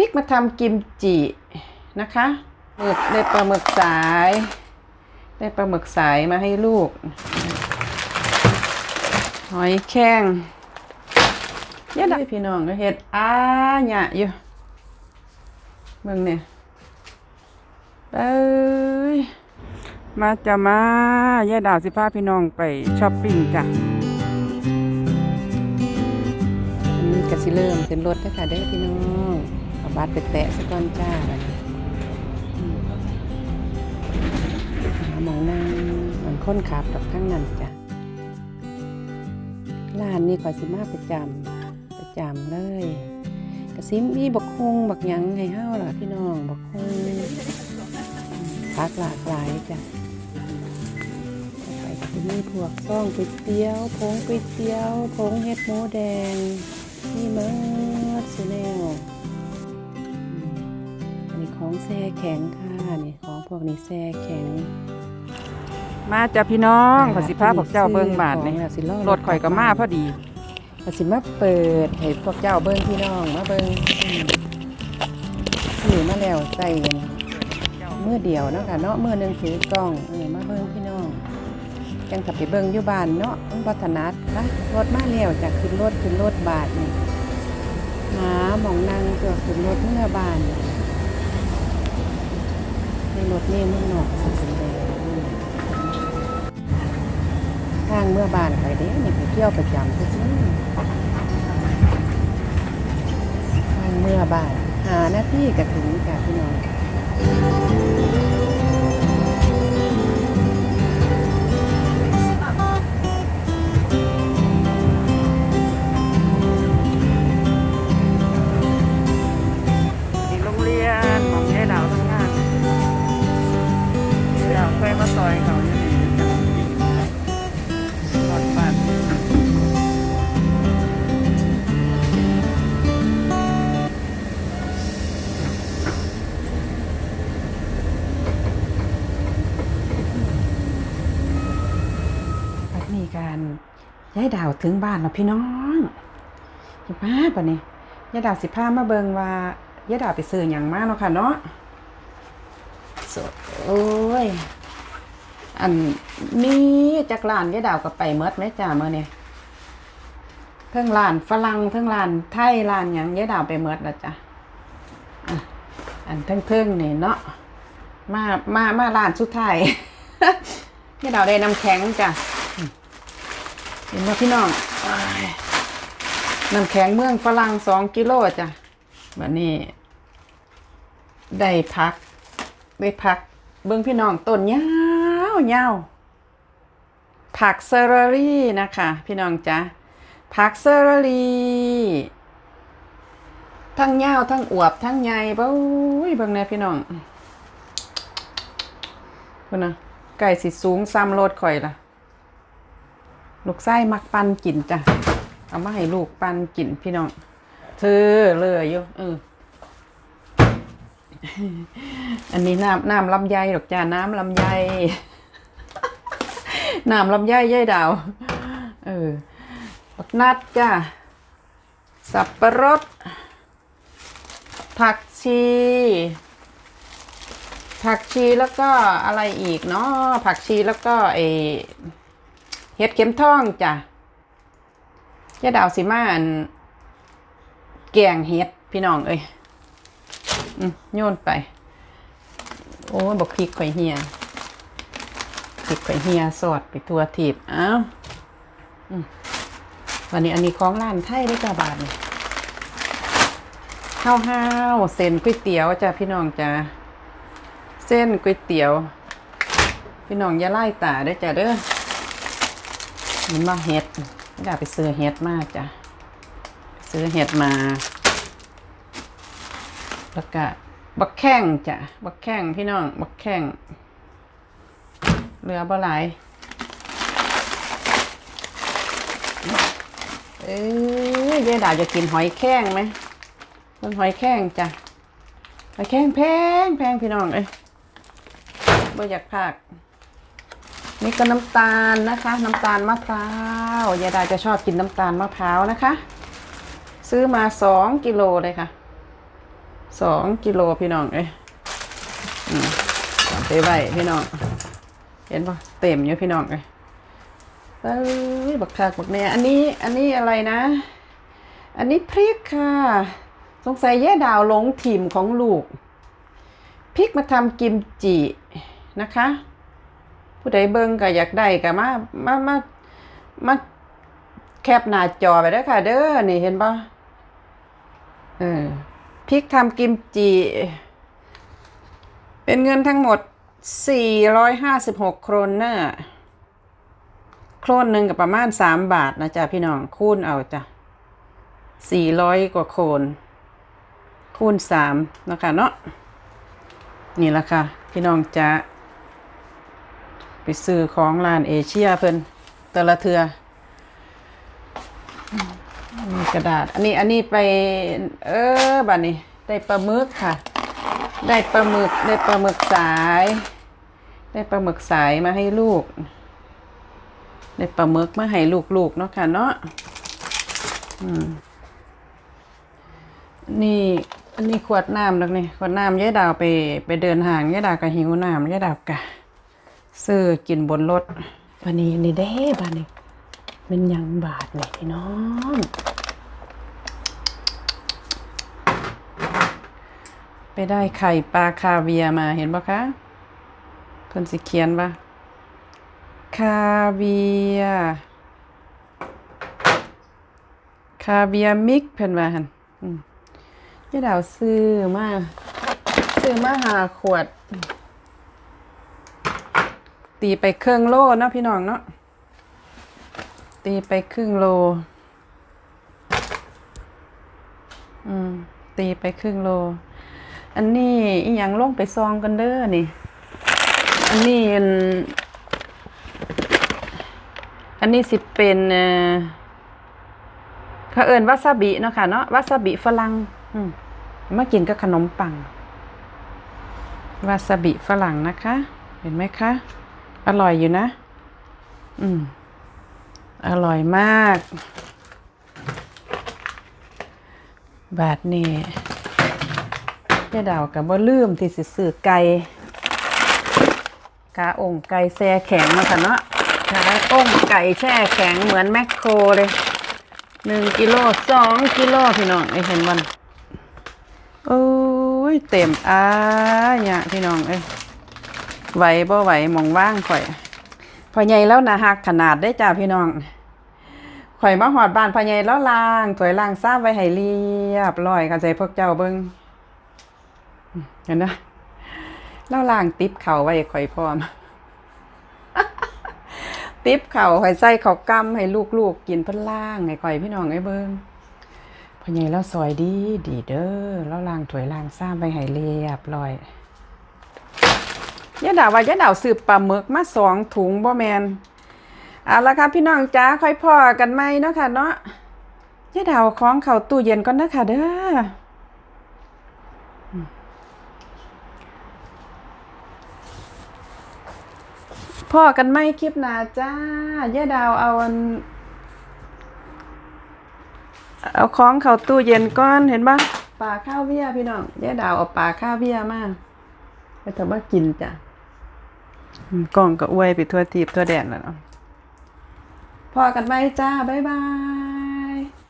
ริกมาทำกิมจินะคะหมึกได้ปลาหมึกสาย ได้ปลาหมึกสายมาให้ลูก หอยแข้งเนี่ยได้พี่น้องก็เห็ดอ้าหยะอยู่เบิ่งเนี่ยเอ้ยมาจะมาย่าดาวสิพาพี่น้องไปช้อปปิ้งจ้ะอันนี้ก็สิเริ่มขึ้นรถแล้วค่ะเด้อพี่น้อง บัตรไปแตะสักก่อนจ้าบัดนี้อืมหาหมองนั่งเหมือนคนขับดอกทั้งนั้นจ้ะร้านนี้ก็สิมาประจำประจำเลยกระซิมมีบักฮุงบักหยังให้เฮาล่ะพี่น้องบักฮุงพักหลากหลายจ้ะไปก็จะมีพวกซ่องก๋วยเตี๋ยวผงก๋วยเตี๋ยวผงเห็ดหมูแดงนี่มิดสุแนว ของแช่แข็งค่ะนี่ของพวกนี้แช่แข็ง มาจ้ะพี่น้องขอสิพาพวกเจ้าเบิ่งบาทนี่รถข่อยก็มาพอดีขอสิมาเปิดให้พวกเจ้าเบิ่งพี่น้องมาเบิ่งอืมซื้อมาแล้วใส่กันเมื่อเดียวเนาะค่ะเนาะเมื่อหนึงถือกล้องเออมาเบิ่งพี่น้องยังขับไปเบิ่งอยู่บ้านเนาะมันบัถนัดนะรถมาแล้วจากขึ้นรถขึ้นรถบาทนี่หาหมองนั่งตัวขึ้นรถเมื่อบ้าน ในรถนี่มันหนอกสิเป็นแดงทางเมื่อบานไปเด้นี่ไปเที่ยวประจำทุกที่ทางเมื่อบานหาหน้าที่กระถึงกับพี่น้อง ยายดาวถึงบ้านแล้วพี่น้องอยู่บ้าปะนี่ยายดาวสิพามาเบิงว่ายายดาวไปซื้อหยังมากเนาะค่ะเนาะสดโอ้ย อันนี้จากร้านยายดาวก็ไปเมิดไหมจ้าเมื่อเนี่ยเทั้งร้านฝรั่งเทั้งร้านไทยร้านหยังยายดาวไปเมิดแล้วจ้ะอะอันเทิงๆนี่เนาะมามามาร้านสุดท้ายยายดาวได้น้ำแข็งจ้ะ เห็นว่าพี่น้องน้ำแข็งเมืองฝรั่งสองกิโลจ้ะวันนี้ ได้พัก ได้พัก เบิ้องพี่น้องต้นยาวยาวผักเซอร์รี่นะคะ พี่น้องจ้ะผักเซอร์รี่ทั้งยาวทั้งอวบทั้งใหญ่เบ้ยเบิ่งแน่พี่น้องพุ่นะไก่สิสูงซ้ำโลดข่อยล่ะ ลูกไส้มักปันกินจ้ะเอามาให้ลูกปันกินพี่น้องเธอเลยอยู่เอออันนี้น้ำน้ำลำไยหรอกจ้าน้ำลำไยน้ำลำไยยายดาว เออบักนัดจ้าสับปะรด ผักชี ผักชีแล้วก็อะไรอีกเนาะผักชีแล้วก็เออ เห็ดเข็มทองจ้ะยาดาวสิมาอันแกงเฮ็ดพี่น้องเอ้ยอืมโยนไป โอ้บอกพริกข่อยเฮียพริกข่อยเฮียสอดไปทัวทีบอ้าวอืมวันนี้อันนี้ของร้านไทยได้จ้าบาทข้าวห้าวเส้นก๋วยเตี๋ยวจ้ะพี่น้องจ้ะเส้นก๋วยเตี๋ยว พี่น้องอย่าไล่ตาได้จ้ะเด้อ มันมาเฮ็ดไม่ได้ไปซื้อเห็ดมากจ้ะ ซื้อเห็ดมา แล้วก็บักแข้งจ้ะ บักแข้งพี่น้อง บักแข้งเหลือบ่หลายเอ้ยยายดาวจะกินหอยแข้งไหมมันหอยแข้งจ้ะหอยแข้งแพงแพงพี่น้องเอ้ยบ่อยากพาก นี่ก็น้ำตาลนะคะ น้ำตาลมะพร้าวยายดาจะชอบกินน้ำตาลมะพร้าวนะคะ ซื้อมาสองกิโลเลยค่ะสองกิโลพี่น้องเอ้ยเอาไปไว้พี่น้อง เห็นปะเต็มอยู่พี่น้องเอ้ยเอ้ยบักคักบักเนี่ยอันนี้อันนี้อะไรนะ อันนี้พริกค่ะ สงสัยแย่ดาวลงถิ่มของลูกพริกมาทำกิมจินะคะ ผู้ใดเบิ่งก็อยากได้ก็มามามามาแคปหน้าจอไปเด้อค่ะ เด้อนี่เห็นปะเออพริกทำกิมจิ เป็นเงินทั้งหมด 456 โครนเนอร์โครนหนึ่งกับประมาณ 3 บาทนะจ๊ะพี่น้อง คูณเอาจ้ะ 400 กว่าโครนคูณ3นะคะเนาะนี่ละค่ะ พี่น้องจ๊ะ ไปซื้อของร้านเอเชียเพิ่นต่ละเทือมีกระดาษ อันนี้อันนี้ไป เออบัดนี้ ได้ปลาหมึกค่ะ ได้ปลาหมึกได้ปลาหมึกสาย ได้ปลาหมึกสายมาให้ลูก ได้ปลาหมึกมาให้ลูกๆเนาะค่ะเนาะอืมนี่อันนี้ขวดน้ำแล้วนี่ขวดน้ำยายดาวไปไปเดินห่างยายดาวก็หิวน้ำยายดาวกะ ซื้อกินบนรถวันนี้นี่เด้บานนี้เป็นหยังบาทเลยพี่น้องไปได้ไข่ปลาคาเวียร์มาเห็นปะคะเพิ่นสิเขียนว่าคาเวียร์คาเวียร์มิกเพิ่นว่าหั่นอืมยายดาวซื้อมาซื้อมาหาขวด ตีไปครึ่งโลเนาะพี่น้องเนาะตีไปครึ่งโล อืม ตีไปครึ่งโล อันนี้อีหยังลงไปซองกันเด้อนี่ อันนี้อันอันนี้สิเป็นเอ่อเขาเอิ้นวาซาบิเนาะค่ะเนาะวาซาบิฝรั่งอืมมากินกับขนมปังวาซาบิฝรั่งนะคะ เห็นไหมคะ อร่อยอยู่นะ อืม อร่อยมาก บาทนี่ยายดาวกับว่าลืมที่สิซื้อไก่ขาองค์ไก่แช่แข็งมาค่ะเนาะขาองค์ไก่แช่แข็งเหมือนแมคโครเลยหนึ่งกิโลสองกิโลพี่น้องไอ้เห็นมันโอ้ยเต็มอ้าเนี่ยพี่น้องเอ้ย ไหวบ่ไหวมองว่างข่อยพอใหญ่แล้วนะฮักขนาดได้จ้าพี่น้องข่อยมาหอดบ้านพ่อใหญ่แล้วล้างถวยล้างซ้ำไว้ให้เรียบร้อยกันใจพวกเจ้าเบิ่งเห็นนะแล้วล้างติ๊บเข่าไว้ข่อยพร้อม ติ๊บเข่าข่อยใส่ข้าวกำให้ลูกๆกกินเพิ่นล้างให้ข่อยพี่น้องไอ้เบิ่งพ่อใหญ่แล้วซอยดีดีเด้อแล้วล้างถวยล้างซ้ำไว้ให้เรียบร้อย ยะดาวว่ายะดาวสืบปลาหมึกมาสองถุงบ่แมนเอาละค่ะพี่น้องจ้าค่อยพอกันไหมเนาะค่ะเนาะยายดาวของเข่าตู้เย็นก่อนนะค่ะเด้ออืมพอกันไหมคลิปหน้าจ้ายายดาวเอาเอาของเขาตู้เย็นก่อนเห็นปะปลาข้าวเบี้ยพี่น้องยายดาวเอาปลาข้าวเบี้ยมาไปทำมากินจ้ะ กล่องก็อวยไปทั่วทีบทั่วแดนแล้วเนาะพอกันไปจ้า บ๊ายบาย